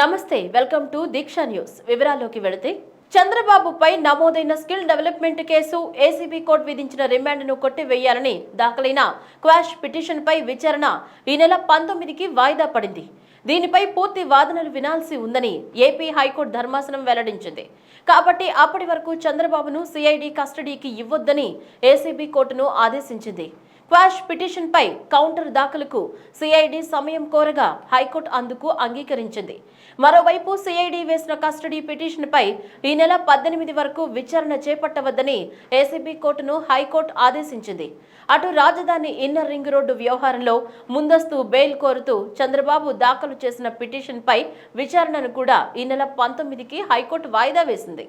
నమస్తే welcome to Deeksha news. వివరాల్లోకి వెళితే చంద్రబాబుపై నమోదైన skill development case ACB court విధించిన రిమాండ్ను కొట్టివేయాలని దాఖలైన క్వాష్ పిటిషన్పై విచారణ ఈ నెల పంతొమ్మిదికి వాయిదా పడింది. దీనిపై పూర్తి వాదనలు వినాల్సి ఉందని ఏపీ హైకోర్టు ధర్మాసనం వెల్లడించింది. కాబట్టి అప్పటి వరకు చంద్రబాబును సిఐడి కస్టడీకి ఇవ్వొద్దని ఏసీబీ కోర్టును ఆదేశించింది. క్వాష్ పిటిషన్పై కౌంటర్ దాఖలుకు సిఐడి సమయం కోరగా హైకోర్టు అందుకు అంగీకరించింది. మరోవైపు సిఐడి వేసిన కస్టడీ పిటిషన్పై ఈ నెల పద్దెనిమిది వరకు విచారణ చేపట్టవద్దని ఏసీబీ కోర్టును హైకోర్టు ఆదేశించింది. అటు రాజధాని ఇన్నర్ రింగ్ రోడ్డు వ్యవహారంలో ముందస్తు బెయిల్ కోరుతూ చంద్రబాబు దాఖలు చేసిన పిటిషన్పై విచారణను కూడా ఈ నెల పంతొమ్మిదికి హైకోర్టు వాయిదా వేసింది.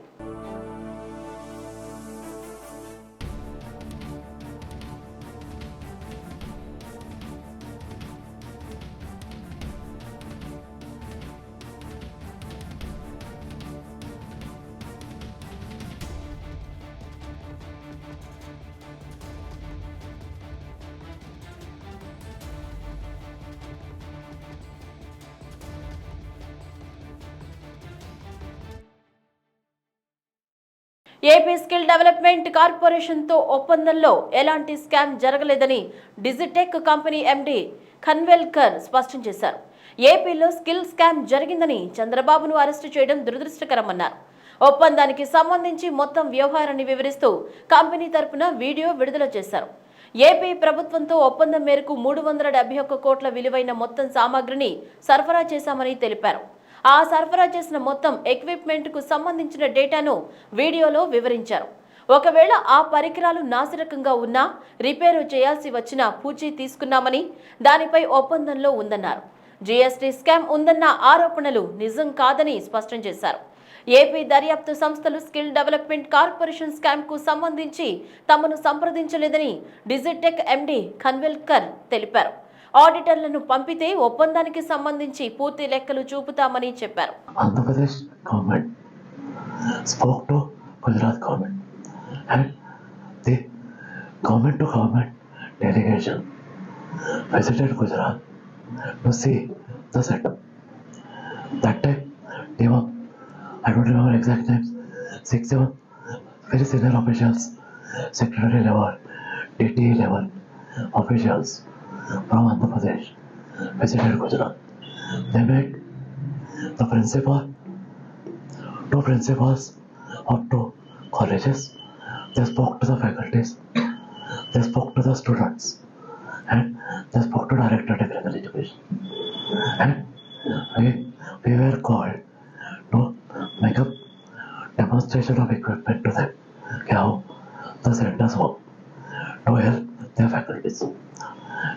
ఏపీ స్కిల్ డెవలప్మెంట్ కార్పొరేషన్తో ఒప్పందంలో ఎలాంటి స్కామ్ జరగలేదని డిజిటెక్ కంపెనీ ఎండి ఖన్వెల్కర్ స్పష్టం చేశారు. ఏపీలో స్కిల్ స్కామ్ జరిగిందని చంద్రబాబును అరెస్టు చేయడం దురదృష్టకరమన్నారు. ఒప్పందానికి సంబంధించి మొత్తం వ్యవహారాన్ని వివరిస్తూ కంపెనీ తరపున వీడియో విడుదల చేశారు. ఏపీ ప్రభుత్వంతో ఒప్పందం మేరకు మూడు వందల డెబ్బై ఒక్క కోట్ల విలువైన మొత్తం సామాగ్రిని సరఫరా చేశామని తెలిపారు. ఆ సరఫరా చేసిన మొత్తం ఎక్విప్మెంట్కు సంబంధించిన డేటాను వీడియోలో వివరించారు. ఒకవేళ ఆ పరికరాలు నాసిరకంగా ఉన్నా రిపేరు చేయాల్సి వచ్చిన పూచీ తీసుకున్నామని దానిపై ఒప్పందంలో ఉందన్నారు. జీఎస్టీ స్కామ్ ఉందన్న ఆరోపణలు నిజం కాదని స్పష్టం చేశారు. ఏపీ దర్యాప్తు సంస్థలు స్కిల్ డెవలప్మెంట్ కార్పొరేషన్ స్కామ్కు సంబంధించి తమను సంప్రదించలేదని డిజిటెక్ ఎండీ ఖన్విల్కర్ తెలిపారు. ఆడిటర్లను పంపితే ఒప్పందానికి సంబంధించి పూర్తి లెక్కలు చూపుతామని చెప్పారు Andhra Pradesh spoke to Gujarat government and the government to government delegation visited Gujarat to see the setup. That time they were, I don't remember exact names, six, seven very senior officials, secretary level, DTE level officials from Andhra Pradesh visited Gujarat. They met the principal, two principals of two colleges. They spoke to the faculties, they spoke to the students, and they spoke to director of technical education. And we, we were called to make a demonstration of equipment to them, how the centers work, to help their faculties.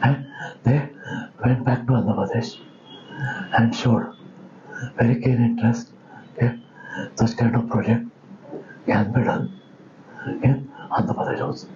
And they went back to Andhra Pradesh and showed very keen interest if such kind of project can be done in Andhra Pradesh also.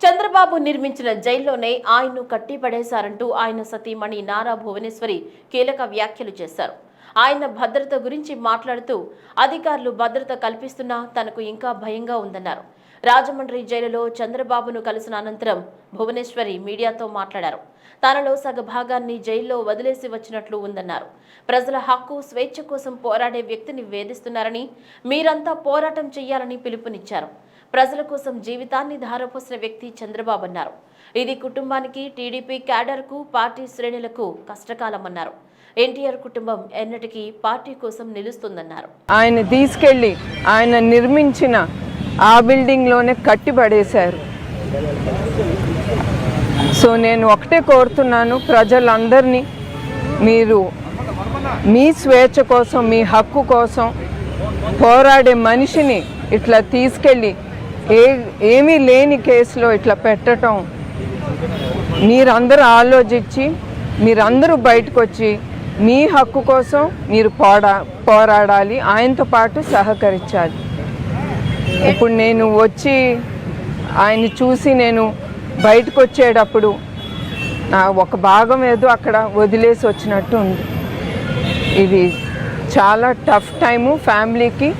Chandrababu నిర్మించిన జైల్లోనే ఆయన్ను కట్టిపడేశారంటూ ఆయన సతీమణి నారా భువనేశ్వరి కీలక వ్యాఖ్యలు చేశారు ఆయన భద్రత గురించి మాట్లాడుతూ అధికారులు భద్రత కల్పిస్తున్నా తనకు ఇంకా భయంగా ఉందన్నారు రాజమండ్రి జైలులో చంద్రబాబును కలిసిన అనంతరం భువనేశ్వరి మీడియాతో మాట్లాడారు. తనలో సగ భాగాన్ని జైల్లో వదిలేసి వచ్చినట్లు ఉందన్నారు. ప్రజల హక్కు స్వేచ్ఛ కోసం పోరాడే వ్యక్తిని వేధిస్తున్నారని మీరంతా పోరాటం చేయాలని పిలుపునిచ్చారు. ప్రజల కోసం జీవితాన్ని ధారపోసిన వ్యక్తి చంద్రబాబు అన్నారు. ఇది కుటుంబానికి టీడీపీ క్యాడర్కు పార్టీ శ్రేణులకు కష్టకాలమన్నారు. ఎన్టీఆర్ కుటుంబం ఎన్నటికీ పార్టీ కోసం నిలుస్తుందన్నారు. ఆయన తీసుకెళ్ళి ఆయన నిర్మించిన ఆ బిల్డింగ్లోనే కట్టిపడేశారు. సో నేను ఒకటే కోరుతున్నాను ప్రజలందరినీ మీరు మీ స్వేచ్ఛ కోసం మీ హక్కు కోసం పోరాడే మనిషిని ఇట్లా తీసుకెళ్ళి ఏ ఏమీ లేని కేసులో ఇట్లా పెట్టడం మీరందరూ ఆలోచించి మీరందరూ బయటకు వచ్చి మీ హక్కు కోసం మీరు పోరా పోరాడాలి ఆయనతో పాటు సహకరించాలి. ఇప్పుడు నేను వచ్చి ఆయన్ని చూసి నేను బయటకు వచ్చేటప్పుడు నా ఒక భాగం ఏదో అక్కడ వదిలేసి వచ్చినట్టు ఉంది. ఇది చాలా టఫ్ టైము ఫ్యామిలీకి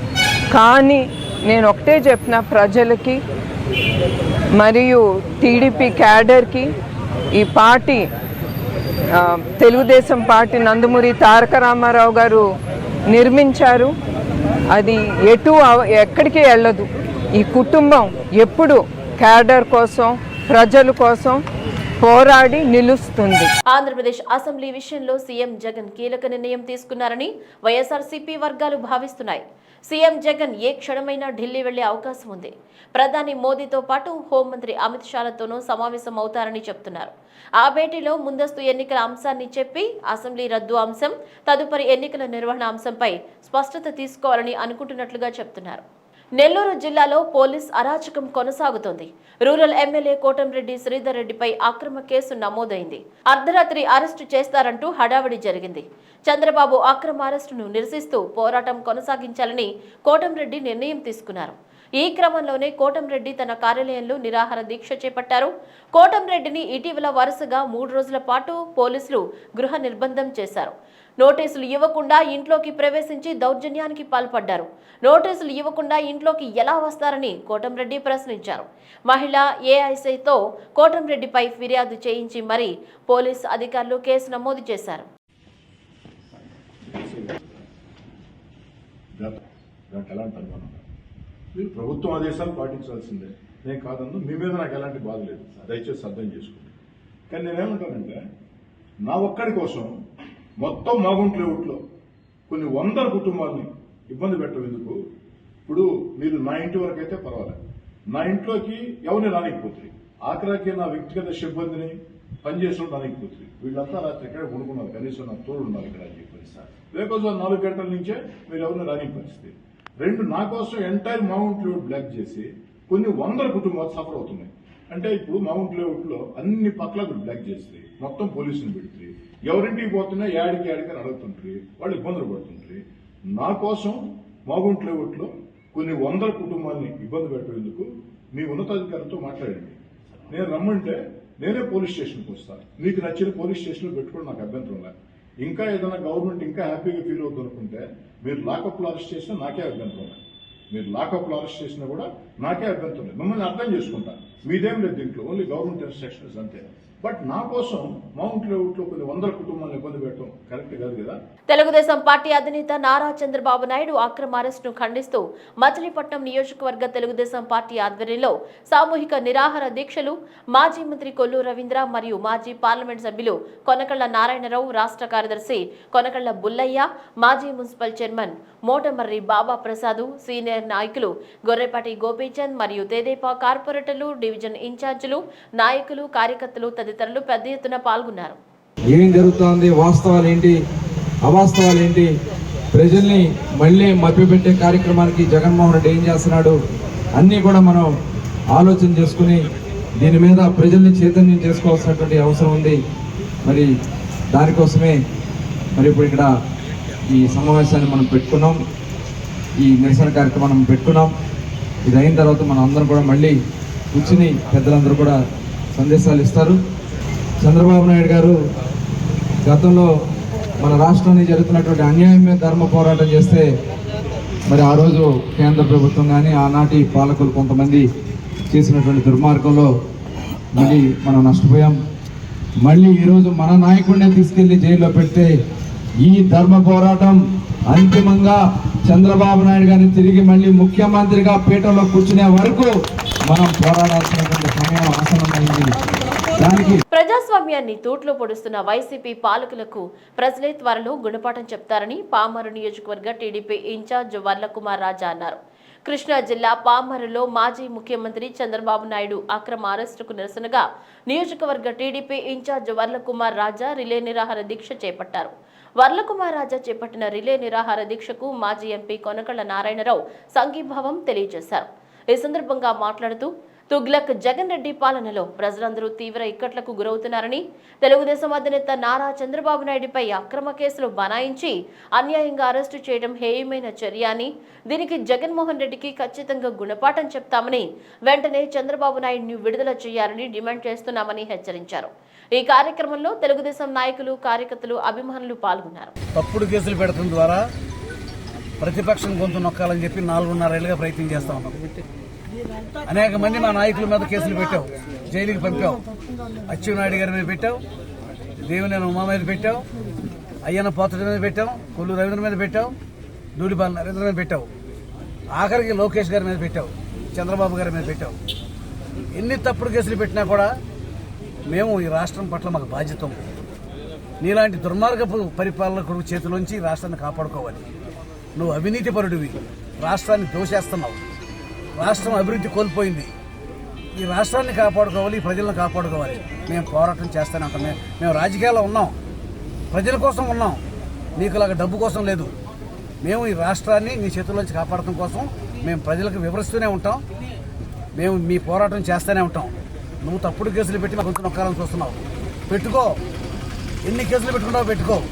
కానీ నేను ఒకటే చెప్పిన ప్రజలకి మరియు టీడీపీ క్యాడర్కి ఈ పార్టీ తెలుగుదేశం పార్టీ నందమూరి తారక రామారావు గారు నిర్మించారు. అది ఎటు అవ- ఎక్కడికి వెళ్ళదు. ఈ కుటుంబం ఎప్పుడు క్యాడర్ కోసం ప్రజల కోసం పోరాడి నిలుస్తుంది. ఆంధ్రప్రదేశ్ అసెంబ్లీ విషయంలో సీఎం జగన్ కీలక నిర్ణయం తీసుకున్నారని వైఎస్ఆర్సీపీ వర్గాలు భావిస్తున్నాయి. సీఎం జగన్ ఏ క్షణమైనా ఢిల్లీ వెళ్ళే అవకాశం ఉంది. ప్రధాని మోదీతో పాటు హోంమంత్రి అమిత్ షాలతోనూ సమావేశం అవుతారని చెప్తున్నారు. ఆ భేటీలో ముందస్తు ఎన్నికల అంశాన్ని చెప్పి అసెంబ్లీ రద్దు అంశం తదుపరి ఎన్నికల నిర్వహణ అంశంపై స్పష్టత తీసుకోవాలని అనుకుంటున్నట్లుగా చెప్తున్నారు. నెల్లూరు జిల్లాలో పోలీస్ అరాచకం కొనసాగుతోంది. రూరల్ ఎమ్మెల్యే కోటంరెడ్డి శ్రీధర్ రెడ్డిపై అక్రమ కేసు నమోదైంది. అర్ధరాత్రి అరెస్టు చేస్తారంటూ హడావిడి జరిగింది. చంద్రబాబు అక్రమ అరెస్టును నిరసిస్తూ పోరాటం కొనసాగించాలని కోటంరెడ్డి నిర్ణయం తీసుకున్నారు. ఈ క్రమంలోనే కోటంరెడ్డి తన కార్యాలయంలో నిరాహార దీక్ష చేపట్టారు. కోటంరెడ్డిని ఇటీవల వరుసగా మూడు రోజుల పాటు పోలీసులు గృహ నిర్బంధం చేశారు. నోటీసులు ఇవ్వకుండా ఇంట్లోకి ప్రవేశించి దౌర్జన్యానికి పాల్పడ్డారు. నోటీసులు ఇవ్వకుండా ఇంట్లోకి ఎలా వస్తారని కోటంరెడ్డి ప్రశ్నించారు. మహిళ ఏఐసీతో కోటంరెడ్డిపై ఫిర్యాదు చేయించి మరీ పోలీస్ అధికారులు కేసు నమోదు చేశారు. మీరు ప్రభుత్వం ఆదేశాలు పాటించాల్సిందే. నేను కాదన్ను మీ మీద నాకు ఎలాంటి బాధ లేదు. దయచేసి అర్థం చేసుకోండి. కానీ నేనేమంటానంటే నా ఒక్కడి కోసం మొత్తం మాగుంట్ లేఅవుట్లో కొన్ని వందల కుటుంబాలని ఇబ్బంది పెట్టడం ఎందుకు? ఇప్పుడు మీరు నా ఇంటి వరకు అయితే పర్వాలేదు. నా ఇంట్లోకి ఎవరిని రానికపోతుంది ఆఖరాకి నా వ్యక్తిగత సిబ్బందిని పనిచేసిన రానికపోతుంది వీళ్ళంతా రాత్రి ఇక్కడే కొనుక్కున్నారు కనీసం నా తోడు ఉన్నారు ఇక్కడ అని చెప్పేసి సార్. లేకపోతే నాలుగు గంటల నుంచే మీరు ఎవరిని రాని పరిస్థితి రెండు నా కోసం ఎంటైర్ మౌంట్ లేఅవుట్ బ్లాక్ చేసి కొన్ని వందల కుటుంబాలు సఫర్ అవుతున్నాయి. అంటే ఇప్పుడు మౌంట్ లేఅవుట్లో అన్ని పక్కలకు బ్లాక్ చేస్తాయి మొత్తం పోలీసులు పెడితే ఎవరింటికి పోతున్నా యాడికి యాడికి అని అడుగుతుంటారు వాళ్ళు ఇబ్బందులు పడుతుంటారు నా కోసం మౌంట్ కొన్ని వందల కుటుంబాలని ఇబ్బంది పెట్టేందుకు మీ ఉన్నతాధికారులతో మాట్లాడండి. నేను రమ్మంటే నేనే పోలీస్ స్టేషన్కి వస్తాను మీకు నచ్చిన పోలీస్ స్టేషన్లో పెట్టుకోవడం నాకు అభ్యంతరం లేదు ఇంకా ఏదైనా గవర్నమెంట్ ఇంకా హ్యాపీగా ఫీల్ అవుతుంది అనుకుంటే మీరు లాకప్లో అరెస్ట్ చేసినా నాకే అభ్యంతరం లేదు మీరు లాకప్లో అరెస్ట్ చేసినా కూడా నాకే అభ్యంతరం లేదు మిమ్మల్ని అర్థం చేసుకుంటా. మీదేం లేదు దీంట్లో. ఓన్లీ గవర్నమెంట్ ఇన్స్ట్రక్షన్స్ అంతే. బట్ నా కోసం మౌంట్ లేఅవుట్లో కొన్ని వందల కుటుంబాలను ఇబ్బంది పెట్టడం కరెక్ట్ కాదు కదా? తెలుగుదేశం పార్టీ అధినేత నారా చంద్రబాబు నాయుడు అక్రమ అరెస్టును ఖండిస్తూ మచిలీపట్నం నియోజకవర్గ తెలుగుదేశం పార్టీ ఆధ్వర్యంలో సామూహిక నిరాహార దీక్షలు మాజీ మంత్రి కొల్లు రవీంద్ర మరియు మాజీ పార్లమెంట్ సభ్యులు కొనకళ్ళ నారాయణరావు రాష్ట్ర కార్యదర్శి కొనకళ్ళ బుల్లయ్య మాజీ municipal chairman Motamarri Baba Prasad senior నాయకులు గొర్రెపాటి గోపీచంద్ మరియు తేదేపా కార్పొరేటర్లు డివిజన్ ఇన్ఛార్జీలు నాయకులు కార్యకర్తలు తదితరులు పెద్ద ఎత్తున పాల్గొన్నారు. ఏం జరుగుతోంది? వాస్తవాలు ఏంటి అవాస్తవాలు ఏంటి ప్రజల్ని మళ్ళీ మభ్యపెట్టే కార్యక్రమానికి జగన్మోహన్ రెడ్డి ఏం చేస్తున్నాడు? అన్నీ కూడా మనం ఆలోచన చేసుకుని దీని మీద ప్రజల్ని చైతన్యం చేసుకోవాల్సినటువంటి అవసరం ఉంది. మరి దానికోసమే మరి ఇప్పుడు ఇక్కడ ఈ సమావేశాన్ని మనం పెట్టుకున్నాం. ఈ నిరసన కార్యక్రమం పెట్టుకున్నాం. ఇది అయిన తర్వాత మనం అందరం కూడా మళ్ళీ కూర్చుని పెద్దలందరూ కూడా సందేశాలు ఇస్తారు. చంద్రబాబు నాయుడు గారు గతంలో మన రాష్ట్రానికి జరుగుతున్నటువంటి అన్యాయం మీద ధర్మ పోరాటం చేస్తే మరి ఆ రోజు కేంద్ర ప్రభుత్వం కానీ ఆనాటి పాలకులు కొంతమంది చేసినటువంటి దుర్మార్గంలో మళ్ళీ మనం నష్టపోయాం. మళ్ళీ ఈరోజు మన నాయకుడినే తీసుకెళ్ళి జైల్లో పెడితే ఈ ధర్మ పోరాటం అంతిమంగా చంద్రబాబు నాయుడు గారిని తిరిగి మళ్ళీ ముఖ్యమంత్రిగా పీఠంలో కూర్చునే వరకు మనం పోరాడాల్సినటువంటి సమయం ఆసనమైంది ప్రజాస్వామ్యాన్ని తూట్లో పొడుస్తున్న వైసీపీ పాలకులకు ప్రజలే త్వరలో గుణపాఠం చెప్తారని పామరు నియోజకవర్గ టీడీపీ ఇన్ఛార్జ్ వర్లకుమార్ రాజా అన్నారు. కృష్ణా జిల్లా పామరులో మాజీ ముఖ్యమంత్రి చంద్రబాబు నాయుడు అక్రమ అరెస్టుకు నిరసనగా నియోజకవర్గ TDP incharge Varla Kumar Raja relay నిరాహార దీక్ష చేపట్టారు. వర్లకుమార్ రాజా చేపట్టిన రిలే నిరాహార దీక్షకు మాజీ ఎంపీ కొనకళ్ళ నారాయణరావు సంఘీభావం తెలియజేశారు. ఈ సందర్భంగా మాట్లాడుతూ తుగ్లక్ జగన్ రెడ్డి పాలనలో ప్రజలందరూ తీవ్ర ఇక్కట్లకు గురవుతున్నారని తెలుగుదేశం అధినేత నారా చంద్రబాబు నాయుడిపై అక్రమ కేసులు బనాయించి అన్యాయంగా అరెస్టు చేయడం హేయమైన చర్య అని దీనికి జగన్మోహన్ రెడ్డికి ఖచ్చితంగా గుణపాఠం చెప్తామని వెంటనే చంద్రబాబు నాయుడిని విడుదల చేయాలని డిమాండ్ చేస్తున్నామని హెచ్చరించారు. ఈ కార్యక్రమంలో తెలుగుదేశం నాయకులు కార్యకర్తలు అభిమానులు పాల్గొన్నారు. తప్పుడు కేసులు పెడతం ద్వారా ప్రతిపక్షం గొంతు నొక్కాలని చెప్పి నాలుగున్నరేళ్ళుగా ప్రయత్నం చేస్తా ఉన్నాం. అనేక మంది మా నాయకుల మీద కేసులు పెట్టావు. జైలుకి పంపావు. అచ్చెన్నాయుడు గారి మీద పెట్టావు. దేవినేని ఉమా మీద పెట్టావు. అయ్యన్న పోతడి మీద పెట్టావు. కొల్లు రవీంద్ర మీద పెట్టావు. దూడిపాల నరేంద్ర మీద పెట్టావు. ఆఖరికి లోకేష్ గారి మీద పెట్టావు. చంద్రబాబు గారి మీద పెట్టావు. ఎన్ని తప్పుడు కేసులు పెట్టినా కూడా మేము ఈ రాష్ట్రం పట్ల మాకు బాధ్యత ఉంది. నీలాంటి దుర్మార్గపు పరిపాలకుడు చేతిలోంచి ఈ రాష్ట్రాన్ని కాపాడుకోవాలి. నువ్వు అవినీతిపరుడివి. రాష్ట్రాన్ని దోషేస్తున్నావు. రాష్ట్రం అభివృద్ధి కోల్పోయింది. ఈ రాష్ట్రాన్ని కాపాడుకోవాలి ఈ ప్రజలను కాపాడుకోవాలి. మేము పోరాటం చేస్తూనే ఉంటాం. మేము మేము రాజకీయాల్లో ఉన్నాం. ప్రజల కోసం ఉన్నాం. నీకులాగా డబ్బు కోసం లేదు. మేము ఈ రాష్ట్రాన్ని నీ చేతుల్లోంచి కాపాడటం కోసం మేము ప్రజలకు వివరిస్తూనే ఉంటాం. మేము మీ పోరాటం చేస్తూనే ఉంటాం. నువ్వు తప్పుడు కేసులు పెట్టి మా కొంచెం నొక్కాలని చూస్తున్నావు. పెట్టుకో. ఎన్ని కేసులు పెట్టుకుంటావో పెట్టుకో.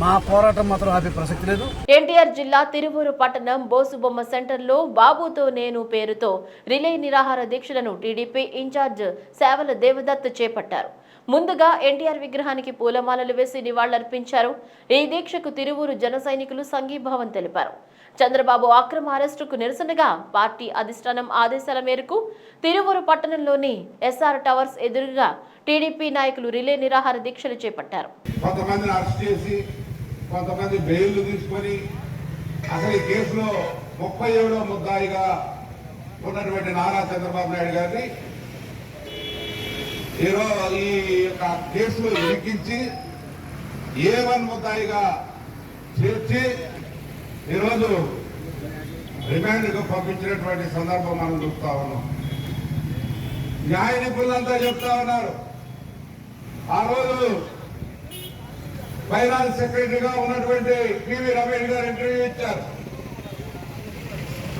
మా పోరాటం మాత్రం ఆపే ప్రసక్తి లేదు. ఎన్టీఆర్ జిల్లా తిరువూరు పట్టణం బోసుబొమ్మ సెంటర్లో బాబుతో నేను పేరుతో రిలే నిరాహార దీక్షలను టీడీపీ ఇన్ఛార్జ్ సేవల దేవదత్ చేపట్టారు. ముందుగా ఎన్టీఆర్ విగ్రహానికి పూలమాలలు వేసి నివాళులర్పించారు. ఈ దీక్షకు తిరువూరు జన సైనికులు సంఘీభావం తెలిపారు. చంద్రబాబు అక్రమ అరెస్టుకు నిరసనగా పార్టీ అధిష్టానం ఆదేశాల మేరకు తిరువూరు పట్టణంలోని ఎస్ఆర్ టవర్స్ ఎదురుగా టీడీపీ నాయకులు రిలే నిరాహార దీక్షలు చేపట్టారు. కొంతమంది బెయిల్ తీసుకొని అసలు ఈ కేసులో ముప్పై ఏడో ముద్దాయిగా ఉన్నటువంటి నారా చంద్రబాబు నాయుడు గారిని ఈరోజు ఈ యొక్క కేసులో ఇరికించి ఏ వన్ ముద్దాయిగా చేర్చి ఈరోజు రిమాండ్కు పంపించినటువంటి సందర్భం మనం చూస్తా ఉన్నాం. న్యాయ నిపుణులంతా చెప్తా ఉన్నారు. ఆ రోజు ఫైనాన్స్ సెక్రటరీగా ఉన్నటువంటి టీవీ రమేష్ గారు ఇంటర్వ్యూ ఇచ్చారు.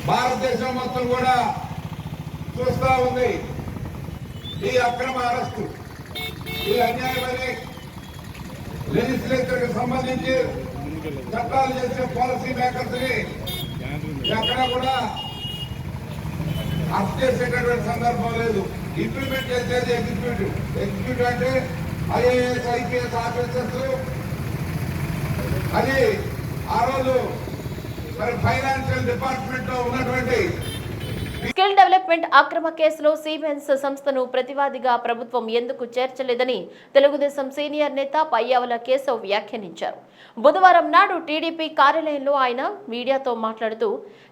భారతదేశం మొత్తం కూడా చూస్తా ఉంది. ఈ అక్రమ అరెస్టు ఈ అన్యాయమని లెజిస్లేచర్కి సంబంధించి చట్టాలు చేసే పాలసీ మేకర్స్ని ఎక్కడ కూడా అరెస్ట్ చేసేటటువంటి సందర్భం లేదు. ఇంప్లిమెంట్ చేసేది ఎగ్జిక్యూటివ్ ఎగ్జిక్యూటివ్ అంటే ఐఏఎస్ ఐపీఎస్ ఆఫీసర్స్ అది ఆ రోజు మరి ఫైనాన్షియల్ డిపార్ట్మెంట్లో ఉన్నటువంటి స్కిల్ డెవలప్మెంట్ అక్రమ కేసులో సిమెన్స్ సంస్థను ప్రతివాదిగా ప్రభుత్వం ఎందుకు చేర్చలేదని తెలుగుదేశం సీనియర్ నేత పయ్యావుల కేశవ్ వ్యాఖ్యానించారు. బుధవారం నాడు టీడీపీ కార్యాలయంలో ఆయన మీడియాతో మాట్లాడుతూ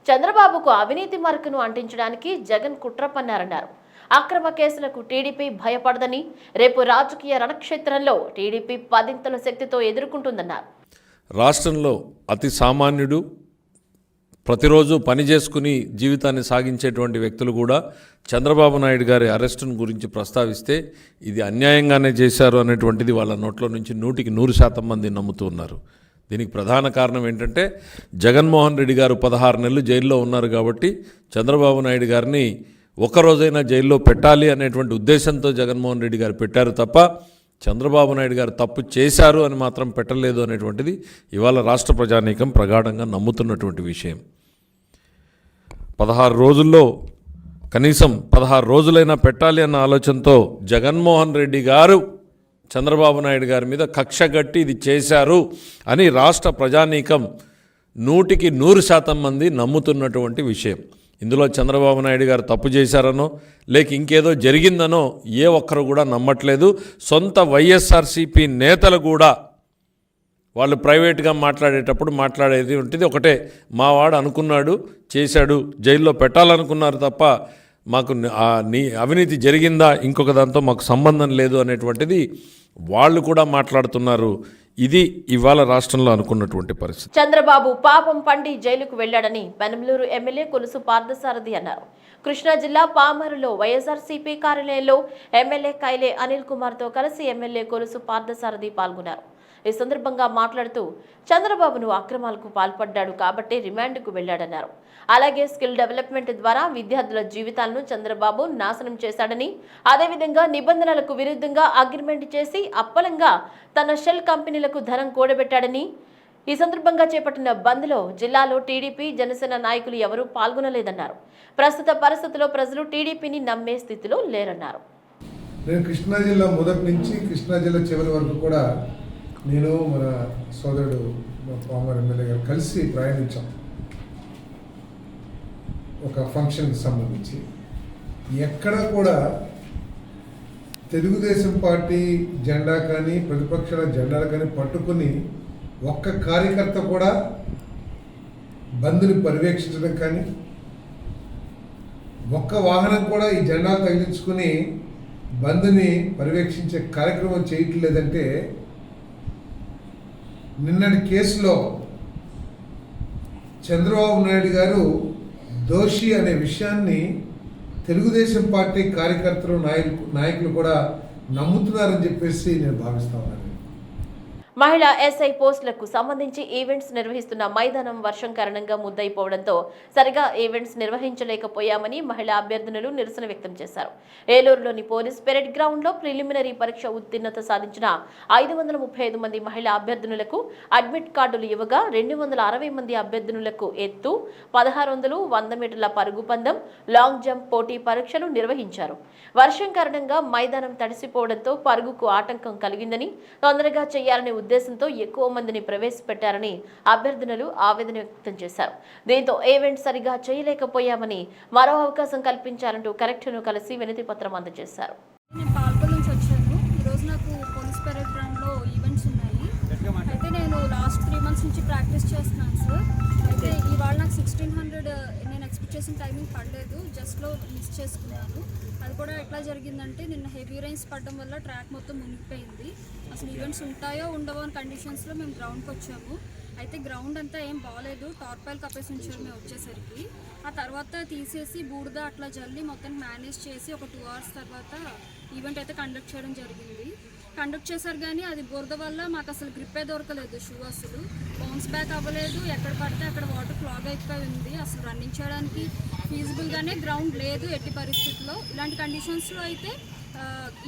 చంద్రబాబుకు అవినీతి మార్కును అంటించడానికి జగన్ కుట్ర పన్నారన్నారు. అక్రమ కేసులకు టీడీపీ భయపడదని రేపు రాజకీయ రణక్షేత్రంలో టీడీపీ పదింతల శక్తితో ఎదుర్కొంటుందన్నారు. రాష్ట్రంలో అతి సామాన్యుడు ప్రతిరోజు పని చేసుకుని జీవితాన్ని సాగించేటువంటి వ్యక్తులు కూడా చంద్రబాబు నాయుడు గారి అరెస్టును గురించి ప్రస్తావిస్తే ఇది అన్యాయంగానే చేశారు అనేటువంటిది వాళ్ళ నోట్లో నుంచి నూటికి నూరు శాతం మంది నమ్ముతూ ఉన్నారు. దీనికి ప్రధాన కారణం ఏంటంటే జగన్మోహన్ రెడ్డి గారు పదహారు నెలలు జైల్లో ఉన్నారు కాబట్టి చంద్రబాబు నాయుడు గారిని ఒక్కరోజైనా జైల్లో పెట్టాలి అనేటువంటి ఉద్దేశంతో జగన్మోహన్ రెడ్డి గారు పెట్టారు తప్ప చంద్రబాబు నాయుడు గారు తప్పు చేశారు అని మాత్రం పెట్టలేదు అనేటువంటిది ఇవాళ రాష్ట్ర ప్రజానీకం ప్రగాఢంగా నమ్ముతున్నటువంటి విషయం. పదహారు రోజుల్లో కనీసం పదహారు రోజులైనా పెట్టాలి అన్న ఆలోచనతో జగన్మోహన్ రెడ్డి గారు చంద్రబాబు నాయుడు గారి మీద కక్ష గట్టి ఇది చేశారు అని రాష్ట్ర ప్రజానీకం నూటికి నూరు శాతం మంది నమ్ముతున్నటువంటి విషయం. ఇందులో చంద్రబాబు నాయుడు గారు తప్పు చేశారనో లేక ఇంకేదో జరిగిందనో ఏ ఒక్కరు కూడా నమ్మట్లేదు. సొంత వైఎస్ఆర్సీపీ నేతలు కూడా వాళ్ళు ప్రైవేట్గా మాట్లాడేటప్పుడు మాట్లాడేది ఉంటుంది. ఒకటే మావాడు అనుకున్నాడు చేశాడు జైల్లో పెట్టాలనుకున్నారు తప్ప మాకు నీ అవినీతి జరిగిందా ఇంకొక దాంతో మాకు సంబంధం లేదు అనేటువంటిది వాళ్ళు కూడా మాట్లాడుతున్నారు. ఇది ఇవాళ రాష్ట్రంలో అనుకున్నటువంటి పరిస్థితి. చంద్రబాబు పాపం పండి జైలుకు వెళ్ళాడని పెనమలూరు ఎమ్మెల్యే కొలుసు పార్థసారథి అన్నారు. కృష్ణా జిల్లా పామరులో వైఎస్ఆర్సీపీ కార్యాలయంలో ఎమ్మెల్యే కైలే అనిల్ కుమార్తో కలిసి ఎమ్మెల్యే కొలుసు పార్థసారథి పాల్గొన్నారు. ఈ సందర్భంగా మాట్లాడుతూ చంద్రబాబును అక్రమాలకు పాల్పడ్డాడు కాబట్టి రిమాండ్కు వెళ్ళాడన్నారు అలాగే స్కిల్ డెవలప్మెంట్ ద్వారా విద్యార్థుల జీవితాలను చంద్రబాబు నాశనం చేశాడని అదేవిధంగా నిబంధనలకు విరుద్ధంగా అగ్రిమెంట్ చేసి అప్పలంగా తన షెల్ కంపెనీలకు ధనం కూడబెట్టాడని ఈ సందర్భంగా చేపట్టిన బంద్లో జిల్లాలో టీడీపీ జనసేన నాయకులు ఎవరూ పాల్గొనలేదన్నారు. ప్రస్తుత పరిస్థితుల్లో ప్రజలు టీడీపీని నమ్మే స్థితిలో లేరన్నారు. నేను కృష్ణా జిల్లా మొదటి నుంచి కృష్ణా జిల్లా చివరి వరకు కూడా నేను మన సోదరుడు ఫార్మర్ ఎమ్మెల్యే గారు కలిసి ప్రయాణించాం. ఒక ఫంక్షన్కి సంబంధించి. ఎక్కడ కూడా తెలుగుదేశం పార్టీ జెండా కానీ ప్రతిపక్షాల జెండాలు కానీ పట్టుకుని ఒక్క కార్యకర్త కూడా బంద్ని పర్యవేక్షించడం కానీ ఒక్క వాహనం కూడా ఈ జెండా తగిలించుకుని బంద్ని పర్యవేక్షించే కార్యక్రమం చేయట్లేదంటే నిన్నటి కేసులో చంద్రబాబు నాయుడు గారు దోషి అనే విషయాన్ని తెలుగుదేశం పార్టీ కార్యకర్తలు నాయకులు నాయకులు కూడా నమ్ముతున్నారని చెప్పేసి నేను భావిస్తా ఉన్నాను. మహిళా ఎస్ఐ పోస్టులకు సంబంధించి ఈవెంట్స్ నిర్వహిస్తున్న మైదానం వర్షం కారణంగా ముద్దయిపోవడంతో సరిగా ఈవెంట్స్ నిర్వహించలేకపోయామని మహిళా అభ్యర్థులు నిరసన వ్యక్తం చేశారు. ఏలూరులోని పోలీస్ పెరెడ్ గ్రౌండ్లో ప్రిలిమినరీ పరీక్ష ఉత్తీర్ణత సాధించిన ఐదు వందల ముప్పై ఐదు మంది మహిళా అభ్యర్థులకు అడ్మిట్ కార్డులు ఇవ్వగా రెండు వందల అరవై మంది అభ్యర్థులకు ఎత్తు పదహారు వందలు వంద మీటర్ల పరుగు పందెం లాంగ్ జంప్ పోటీ పరీక్షలు నిర్వహించారు. వర్షం కారణంగా మైదానం తడిసిపోవడంతో పరుగుకు ఆటంకం కలిగిందని తొందరగా చేయాలని ఉద్దేశంతో ఎక్కువ మందిని ప్రవేశపెట్టారని అభ్యర్థనలు ఆవేదన వ్యక్తం చేశారు. దీంతో ఈవెంట్ సరిగా చేయలేకపోయామని మరో అవకాశం కల్పించాలంటూ కలెక్టర్ను కలిసి వినతి పత్రం అందజేశారు. నేను ఈరోజు నాకు ఈవెంట్స్ ఉన్నాయి. అయితే నేను లాస్ట్ త్రీ మంత్స్ నుంచి ప్రాక్టీస్ చేస్తున్నాను సార్. అయితే ఇవాళ నాకు సిక్స్టీన్ హండ్రెడ్ చేసిన టైమింగ్ పడలేదు. జస్ట్లో మిస్ చేసుకున్నాను. అది కూడా ఎట్లా జరిగిందంటే నిన్న హెవీ రైన్స్ పడడం వల్ల ట్రాక్ మొత్తం మునిగిపోయింది. అసలు ఈవెంట్స్ ఉంటాయో ఉండవో అని కండిషన్స్లో మేము గ్రౌండ్కి వచ్చాము. అయితే గ్రౌండ్ అంతా ఏం బాగాలేదు టార్పాయిల్ కప్పేసి ఉంచారు మేము వచ్చేసరికి. ఆ తర్వాత తీసేసి బూడిద అట్లా జల్లి మొత్తం మేనేజ్ చేసి ఒక టూ అవర్స్ తర్వాత ఈవెంట్ అయితే కండక్ట్ చేయడం జరిగింది. కండక్ట్ చేశారు కానీ అది బురద వల్ల మాకు అసలు గ్రిప్పే దొరకలేదు షూ అసలు. బౌన్స్ బ్యాక్ అవ్వలేదు. ఎక్కడ పడితే అక్కడ వాటర్ క్లాగ్ అయిపోయి ఉంది. అసలు రన్నింగ్ చేయడానికి ఫీజిబుల్గానే గ్రౌండ్ లేదు ఎట్టి పరిస్థితుల్లో ఇలాంటి కండిషన్స్లో అయితే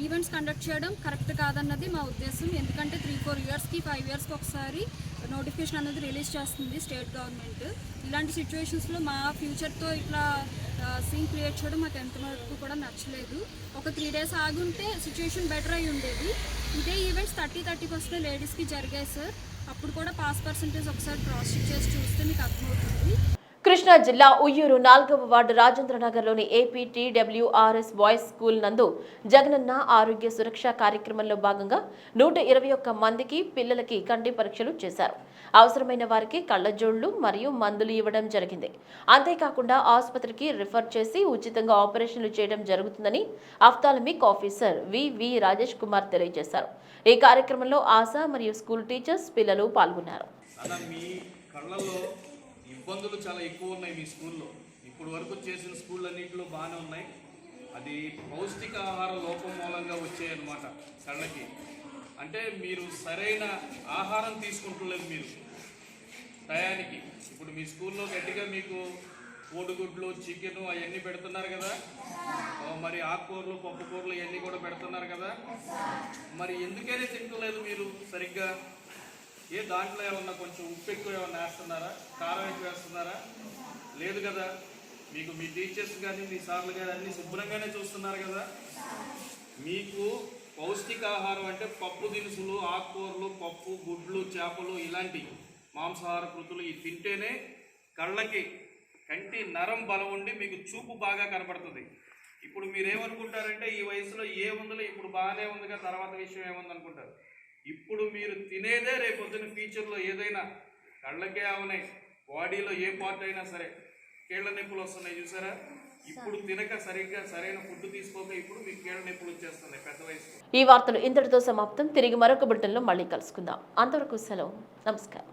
ఈవెంట్స్ కండక్ట్ చేయడం కరెక్ట్ కాదన్నది మా ఉద్దేశం. ఎందుకంటే త్రీ ఫోర్ ఇయర్స్కి ఫైవ్ ఇయర్స్కి ఒకసారి నోటిఫికేషన్ అనేది రిలీజ్ చేస్తుంది స్టేట్ గవర్నమెంట్. ఇలాంటి సిచ్యువేషన్స్లో మా ఫ్యూచర్తో ఇట్లా సీన్ క్రియేట్ చేయడం మాకు ఎంతవరకు కూడా నచ్చలేదు. ఒక త్రీ డేస్ ఆగుంటే సిచ్యువేషన్ బెటర్ అయి ఉండేది. ఇదే ఈవెంట్స్ థర్టీ థర్టీ పర్సెంట్ లేడీస్కి జరిగాయి సార్ అప్పుడు కూడా పాస్ పర్సంటేజ్ ఒకసారి క్రాస్ చెక్ చేసి చూస్తే మీకు అర్థమవుతుంది. కృష్ణా జిల్లా ఉయ్యూరు నాలుగవ వార్డు రాజేంద్ర నగర్లోని ఏపీ టీడబ్ల్యూఆర్ఎస్ బాయ్స్ స్కూల్ నందు జగనన్న ఆరోగ్య సురక్ష కార్యక్రమంలో భాగంగా నూట ఇరవై ఒక్క మందికి పిల్లలకి కంటి పరీక్షలు చేశారు. అవసరమైన వారికి కళ్ళజోళ్ళు మరియు మందులు ఇవ్వడం జరిగింది. అంతేకాకుండా ఆసుపత్రికి రిఫర్ చేసి ఉచితంగా ఆపరేషన్లు చేయడం జరుగుతుందని ophthalmic officer V V Rajesh Kumar తెలియజేశారు. ఈ కార్యక్రమంలో ఆశా మరియు స్కూల్ టీచర్స్ పిల్లలు పాల్గొన్నారు. కళ్ళల్లో ఇబ్బందులు చాలా ఎక్కువ ఉన్నాయి మీ స్కూల్లో. ఇప్పుడు వరకు చేసిన స్కూల్ అన్నింటిలో బాగానే ఉన్నాయి. అది పౌష్టికాహార లోపం మూలంగా వచ్చాయన్నమాట కళ్ళకి అంటే మీరు సరైన ఆహారం తీసుకుంటలేదు మీరు టయానికి. ఇప్పుడు మీ స్కూల్లో గట్టిగా మీకు కోడిగుడ్లు చికెన్ అవన్నీ పెడుతున్నారు కదా. మరి ఆకుకూరలు పప్పుకూరలు ఇవన్నీ కూడా పెడుతున్నారు కదా. మరి ఎందుకైనా తింటలేదు మీరు సరిగ్గా? ఏ దాంట్లో ఏమన్నా కొంచెం ఉప్పు ఎక్కువ ఏమన్నా వేస్తున్నారా? కారం ఎక్కువ వేస్తున్నారా? లేదు కదా. మీకు మీ టీచర్స్ కానీ మీ సార్లు కానీ అన్ని శుభ్రంగానే చూస్తున్నారు కదా. మీకు పౌష్టికాహారం అంటే పప్పు దినుసులు ఆకుకూరలు పప్పు గుడ్లు చేపలు ఇలాంటి మాంసాహార కృతులు ఇవి తింటేనే కళ్ళకి కంటి నరం బలం ఉండి మీకు చూపు బాగా కనబడుతుంది. ఇప్పుడు మీరు ఏమనుకుంటారంటే ఈ వయసులో ఏముందిలే ఇప్పుడు బాగానే ఉందిగా తర్వాత విషయం ఏముంది అనుకుంటారు ఇప్పుడు మీరు తినేదే రేపొద్దున ఫ్యూచర్లో ఏదైనా కళ్ళకే అవనే బాడీలో ఏ పార్ట్ అయినా సరే కీళ్ళ నొప్పులు వస్తున్నాయి చూసారా? ఇప్పుడు తినక సరిగ్గా సరైన ఫుడ్ తీసుకోక ఇప్పుడు మీకు కీళ్ళ నొప్పులు వచ్చేస్తున్నాయి పెద్ద వయసులో. ఈ వార్తలు ఇంతటితో సమాప్తం. తిరిగి మరొక బులెటిన్లో మళ్ళీ కలుసుకుందాం. అంతవరకు సెలవు. నమస్కారం.